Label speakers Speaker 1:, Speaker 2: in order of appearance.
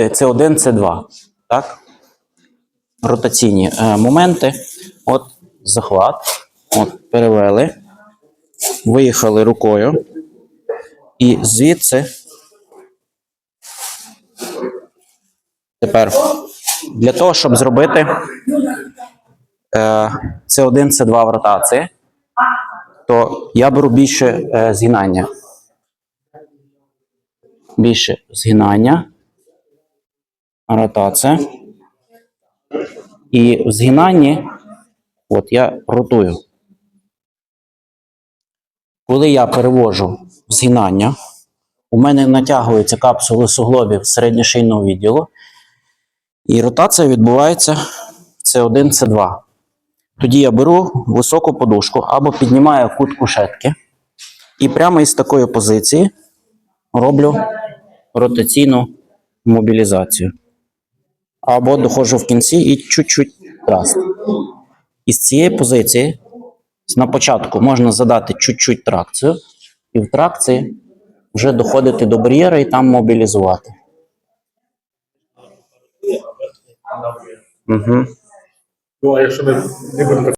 Speaker 1: Е, С1, С2. Так? Ротаційні е, моменти. От захват. От, перевели. Виїхали рукою. І звідси. Тепер для того, щоб зробити е, С1, С2 в ротації, то я беру більше е, згинання. Більше згинання. Ротація. І в згинанні, от я ротую. Коли я перевожу в згинання, у мене натягуються капсули суглобів середньошийного відділу, і ротація відбувається С1, С2. Тоді я беру високу подушку або піднімаю кут кушетки і прямо із такої позиції роблю ротаційну мобілізацію. Або доходжу в кінці і чуть-чуть траст. Із цієї позиції на початку можна задати чуть-чуть тракцію, і в тракції вже доходити до бар'єра і там мобілізувати. Угу.
Speaker 2: Ну, а якщо ми не буде